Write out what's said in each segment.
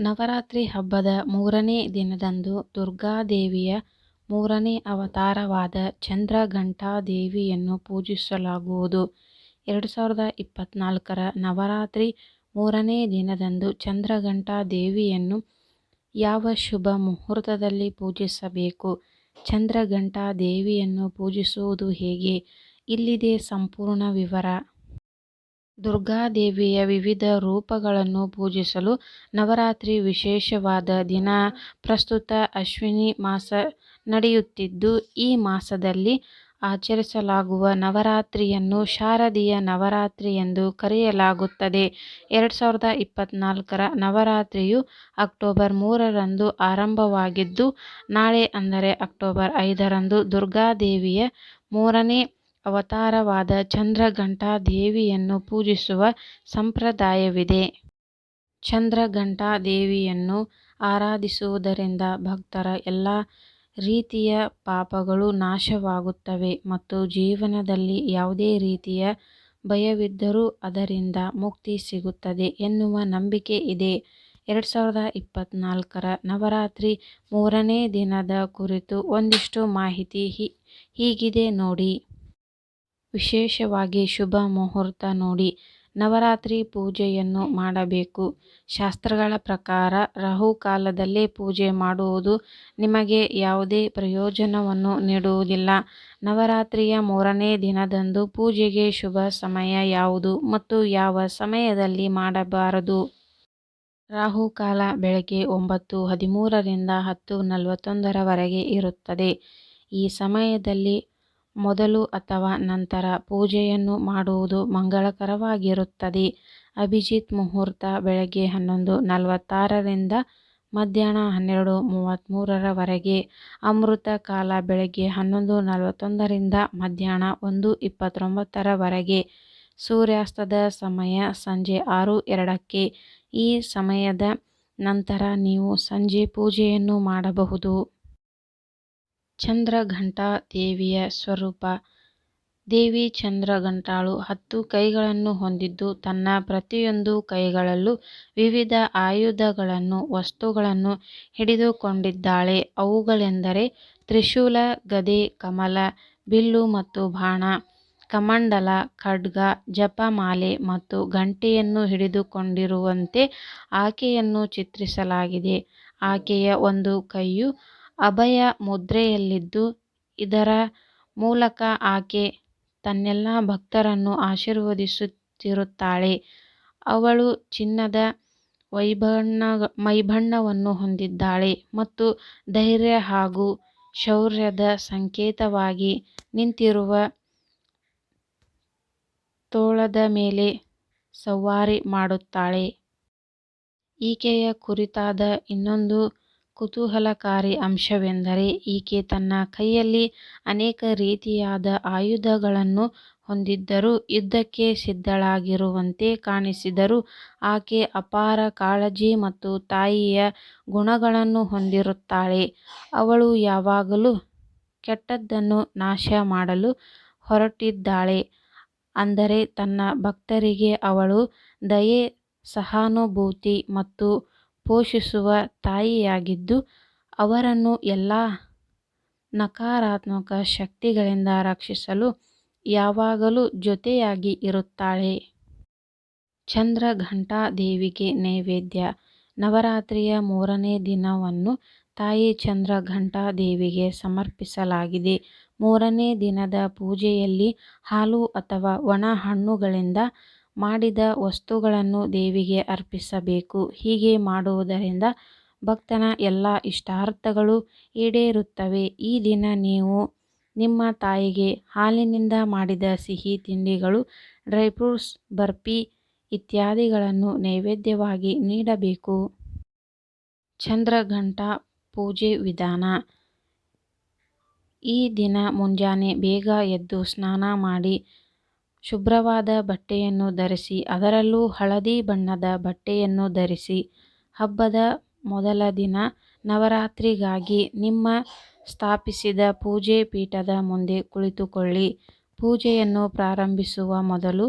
ನವರಾತ್ರಿ ಹಬ್ಬದ ಮೂರನೇ ದಿನದಂದು ದುರ್ಗಾದೇವಿಯ ಮೂರನೇ ಅವತಾರವಾದ ಚಂದ್ರಘಂಟಾದೇವಿಯನ್ನು ಪೂಜಿಸಲಾಗುವುದು. ಎರಡು ಸಾವಿರದ ಇಪ್ಪತ್ನಾಲ್ಕರ ನವರಾತ್ರಿ ಮೂರನೇ ದಿನದಂದು ಚಂದ್ರಘಂಟಾದೇವಿಯನ್ನು ಯಾವ ಶುಭ ಮುಹೂರ್ತದಲ್ಲಿ ಪೂಜಿಸಬೇಕು? ಚಂದ್ರಘಂಟಾದೇವಿಯನ್ನು ಪೂಜಿಸುವುದು ಹೇಗೆ? ಇಲ್ಲಿದೆ ಸಂಪೂರ್ಣ ವಿವರ. ದುರ್ಗಾದೇವಿಯ ವಿವಿಧ ರೂಪಗಳನ್ನು ಪೂಜಿಸಲು ನವರಾತ್ರಿ ವಿಶೇಷವಾದ ದಿನ. ಪ್ರಸ್ತುತ ಅಶ್ವಿನಿ ಮಾಸ ನಡೆಯುತ್ತಿದ್ದು, ಈ ಮಾಸದಲ್ಲಿ ಆಚರಿಸಲಾಗುವ ನವರಾತ್ರಿಯನ್ನು ಶಾರದೀಯ ನವರಾತ್ರಿ ಎಂದು ಕರೆಯಲಾಗುತ್ತದೆ. ಎರಡು ಸಾವಿರದ ಇಪ್ಪತ್ನಾಲ್ಕರ ನವರಾತ್ರಿಯು ಅಕ್ಟೋಬರ್ ಮೂರರಂದು ಆರಂಭವಾಗಿದ್ದು, ನಾಳೆ ಅಂದರೆ ಅಕ್ಟೋಬರ್ ಐದರಂದು ದುರ್ಗಾದೇವಿಯ ಮೂರನೇ ಅವತಾರವಾದ ಚಂದ್ರಘಂಟಾದೇವಿಯನ್ನು ಪೂಜಿಸುವ ಸಂಪ್ರದಾಯವಿದೆ. ಚಂದ್ರಘಂಟಾದೇವಿಯನ್ನು ಆರಾಧಿಸುವುದರಿಂದ ಭಕ್ತರ ಎಲ್ಲಾ ರೀತಿಯ ಪಾಪಗಳು ನಾಶವಾಗುತ್ತವೆ ಮತ್ತು ಜೀವನದಲ್ಲಿ ಯಾವುದೇ ರೀತಿಯ ಭಯವಿದ್ದರೂ ಅದರಿಂದ ಮುಕ್ತಿ ಸಿಗುತ್ತದೆ ಎನ್ನುವ ನಂಬಿಕೆ ಇದೆ. ಎರಡು ಸಾವಿರದ ಇಪ್ಪತ್ನಾಲ್ಕರ ನವರಾತ್ರಿ ಮೂರನೇ ದಿನದ ಕುರಿತು ಒಂದಿಷ್ಟು ಮಾಹಿತಿ ಹೀಗಿದೆ ನೋಡಿ. ವಿಶೇಷವಾಗಿ ಶುಭ ಮುಹೂರ್ತ ನೋಡಿ ನವರಾತ್ರಿ ಪೂಜೆಯನ್ನು ಮಾಡಬೇಕು. ಶಾಸ್ತ್ರಗಳ ಪ್ರಕಾರ ರಾಹುಕಾಲದಲ್ಲೇ ಪೂಜೆ ಮಾಡುವುದು ನಿಮಗೆ ಯಾವುದೇ ಪ್ರಯೋಜನವನ್ನು ನೀಡುವುದಿಲ್ಲ. ನವರಾತ್ರಿಯ ಮೂರನೇ ದಿನದಂದು ಪೂಜೆಗೆ ಶುಭ ಸಮಯ ಯಾವುದು ಮತ್ತು ಯಾವ ಸಮಯದಲ್ಲಿ ಮಾಡಬಾರದು? ರಾಹುಕಾಲ ಬೆಳಗ್ಗೆ ಒಂಬತ್ತು, ಹದಿಮೂರರಿಂದ ಹತ್ತು ನಲವತ್ತೊಂದರವರೆಗೆ ಇರುತ್ತದೆ. ಈ ಸಮಯದಲ್ಲಿ ಮೊದಲು ಅಥವಾ ನಂತರ ಪೂಜೆಯನ್ನು ಮಾಡುವುದು ಮಂಗಳಕರವಾಗಿರುತ್ತದೆ. ಅಭಿಜಿತ್ ಮುಹೂರ್ತ ಬೆಳಗ್ಗೆ ಹನ್ನೊಂದು ನಲವತ್ತಾರರಿಂದ ಮಧ್ಯಾಹ್ನ ಹನ್ನೆರಡು ಮೂವತ್ತ್ಮೂರರವರೆಗೆ ಅಮೃತ ಕಾಲ ಬೆಳಗ್ಗೆ ಹನ್ನೊಂದು ನಲವತ್ತೊಂದರಿಂದ ಮಧ್ಯಾಹ್ನ ಒಂದು ಇಪ್ಪತ್ತೊಂಬತ್ತರವರೆಗೆ. ಸೂರ್ಯಾಸ್ತದ ಸಮಯ ಸಂಜೆ ಆರು ಎರಡಕ್ಕೆ. ಈ ಸಮಯದ ನಂತರ ನೀವು ಸಂಜೆ ಪೂಜೆಯನ್ನು ಮಾಡಬಹುದು. ಚಂದ್ರಘಂಟಾ ದೇವಿಯ ಸ್ವರೂಪ ದೇವಿ ಚಂದ್ರಘಂಟಾಳು ಹತ್ತು ಕೈಗಳನ್ನು ಹೊಂದಿದ್ದು, ತನ್ನ ಪ್ರತಿಯೊಂದು ಕೈಗಳಲ್ಲೂ ವಿವಿಧ ಆಯುಧಗಳನ್ನು, ವಸ್ತುಗಳನ್ನು ಹಿಡಿದುಕೊಂಡಿದ್ದಾಳೆ. ಅವುಗಳೆಂದರೆ ತ್ರಿಶೂಲ, ಗದೆ, ಕಮಲ, ಬಿಲ್ಲು ಮತ್ತು ಬಾಣ. ಕಮಂಡಲ, ಖಡ್ಗ, ಜಪಮಾಲೆ ಮತ್ತು ಗಂಟೆಯನ್ನು ಹಿಡಿದುಕೊಂಡಿರುವಂತೆ ಆಕೆಯನ್ನು ಚಿತ್ರಿಸಲಾಗಿದೆ. ಆಕೆಯ ಒಂದು ಕೈಯು ಅಭಯ ಮುದ್ರೆಯಲ್ಲಿದ್ದು, ಇದರ ಮೂಲಕ ಆಕೆ ತನ್ನೆಲ್ಲ ಭಕ್ತರನ್ನು ಆಶೀರ್ವದಿಸುತ್ತಿರುತ್ತಾಳೆ. ಅವಳು ಚಿನ್ನದ ಮೈಬಣ್ಣವನ್ನು ಹೊಂದಿದ್ದಾಳೆ ಮತ್ತು ಧೈರ್ಯ ಹಾಗೂ ಶೌರ್ಯದ ಸಂಕೇತವಾಗಿ ನಿಂತಿರುವ ತೋಳದ ಮೇಲೆ ಸವಾರಿ ಮಾಡುತ್ತಾಳೆ. ಈಕೆಯ ಕುರಿತಾದ ಇನ್ನೊಂದು ಕುತೂಹಲಕಾರಿ ಅಂಶವೆಂದರೆ ಈಕೆ ತನ್ನ ಕೈಯಲ್ಲಿ ಅನೇಕ ರೀತಿಯಾದ ಆಯುಧಗಳನ್ನು ಹೊಂದಿದ್ದರೂ, ಯುದ್ಧಕ್ಕೆ ಸಿದ್ಧಳಾಗಿರುವಂತೆ ಕಾಣಿಸಿದರು. ಆಕೆ ಅಪಾರ ಕಾಳಜಿ ಮತ್ತು ತಾಯಿಯ ಗುಣಗಳನ್ನು ಹೊಂದಿರುತ್ತಾಳೆ. ಅವಳು ಯಾವಾಗಲೂ ಕೆಟ್ಟದ್ದನ್ನು ನಾಶ ಮಾಡಲು ಹೊರಟಿದ್ದಾಳೆ. ಅಂದರೆ ತನ್ನ ಭಕ್ತರಿಗೆ ಅವಳು ದಯೆ, ಸಹಾನುಭೂತಿ ಮತ್ತು ಪೋಷಿಸುವ ತಾಯಿಯಾಗಿದ್ದು, ಅವರನ್ನು ಎಲ್ಲ ನಕಾರಾತ್ಮಕ ಶಕ್ತಿಗಳಿಂದ ರಕ್ಷಿಸಲು ಯಾವಾಗಲೂ ಜೊತೆಯಾಗಿ ಇರುತ್ತಾಳೆ. ಚಂದ್ರಘಂಟಾದೇವಿಗೆ ನೈವೇದ್ಯ ನವರಾತ್ರಿಯ ಮೂರನೇ ದಿನವನ್ನು ತಾಯಿ ಚಂದ್ರಘಂಟಾದೇವಿಗೆ ಸಮರ್ಪಿಸಲಾಗಿದೆ. ಮೂರನೇ ದಿನದ ಪೂಜೆಯಲ್ಲಿ ಹಾಲು ಅಥವಾ ಒಣ ಹಣ್ಣುಗಳಿಂದ ಮಾಡಿದ ವಸ್ತುಗಳನ್ನು ದೇವಿಗೆ ಅರ್ಪಿಸಬೇಕು. ಹೀಗೆ ಮಾಡುವುದರಿಂದ ಭಕ್ತನ ಎಲ್ಲ ಇಷ್ಟಾರ್ಥಗಳು ಈಡೇರುತ್ತವೆ. ಈ ದಿನ ನೀವು ನಿಮ್ಮ ತಾಯಿಗೆ ಹಾಲಿನಿಂದ ಮಾಡಿದ ಸಿಹಿ ತಿಂಡಿಗಳು, ಡ್ರೈ ಫ್ರೂಟ್ಸ್ ಬರ್ಫಿ ಇತ್ಯಾದಿಗಳನ್ನು ನೈವೇದ್ಯವಾಗಿ ನೀಡಬೇಕು. ಚಂದ್ರಘಂಟ ಪೂಜೆ ವಿಧಾನ ಈ ದಿನ ಮುಂಜಾನೆ ಬೇಗ ಎದ್ದು ಸ್ನಾನ ಮಾಡಿ, ಶುಭ್ರವಾದ ಬಟ್ಟೆಯನ್ನು ಧರಿಸಿ ಅದರಲ್ಲೂ ಹಳದಿ ಬಣ್ಣದ ಬಟ್ಟೆಯನ್ನು ಧರಿಸಿ, ಹಬ್ಬದ ಮೊದಲ ದಿನ ನವರಾತ್ರಿಗಾಗಿ ನಿಮ್ಮ ಸ್ಥಾಪಿಸಿದ ಪೂಜೆ ಪೀಠದ ಮುಂದೆ ಕುಳಿತುಕೊಳ್ಳಿ. ಪೂಜೆಯನ್ನು ಪ್ರಾರಂಭಿಸುವ ಮೊದಲು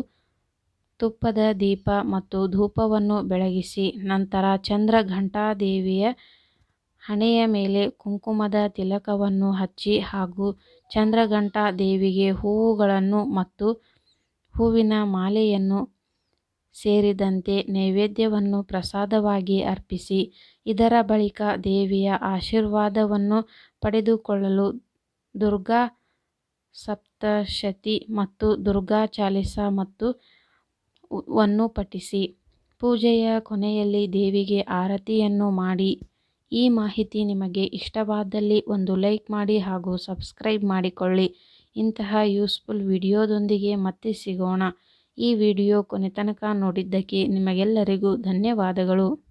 ತುಪ್ಪದ ದೀಪ ಮತ್ತು ಧೂಪವನ್ನು ಬೆಳಗಿಸಿ ನಂತರ ಚಂದ್ರಘಂಟಾದೇವಿಯ ಹಣೆಯ ಮೇಲೆ ಕುಂಕುಮದ ತಿಲಕವನ್ನು ಹಚ್ಚಿ ಹಾಗೂ ಚಂದ್ರಘಂಟಾ ದೇವಿಗೆ ಹೂವುಗಳನ್ನು ಮತ್ತು ಹೂವಿನ ಮಾಲೆಯನ್ನು ಸೇರಿದಂತೆ ನೈವೇದ್ಯವನ್ನು ಪ್ರಸಾದವಾಗಿ ಅರ್ಪಿಸಿ, ಇದರ ಬಳಿಕ ದೇವಿಯ ಆಶೀರ್ವಾದವನ್ನು ಪಡೆದುಕೊಳ್ಳಲು ದುರ್ಗಾ ಸಪ್ತಶತಿ ಮತ್ತು ದುರ್ಗಾ ಚಾಲಿಸ ಮತ್ತು ವನ್ನು ಪಠಿಸಿ. ಪೂಜೆಯ ಕೊನೆಯಲ್ಲಿ ದೇವಿಗೆ ಆರತಿಯನ್ನು ಮಾಡಿ. ಈ ಮಾಹಿತಿ ನಿಮಗೆ ಇಷ್ಟವಾದಲ್ಲಿ ಒಂದು ಲೈಕ್ ಮಾಡಿ ಹಾಗೂ ಸಬ್ಸ್ಕ್ರೈಬ್ ಮಾಡಿಕೊಳ್ಳಿ. ಇಂತಹ ಯೂಸ್ಫುಲ್ ವಿಡಿಯೋದೊಂದಿಗೆ ಮತ್ತೆ ಸಿಗೋಣ. ಈ ವಿಡಿಯೋ ಕೊನೆತನಕ ನೋಡಿದ್ದಕ್ಕೆ ನಿಮಗೆಲ್ಲರಿಗೂ ಧನ್ಯವಾದಗಳು.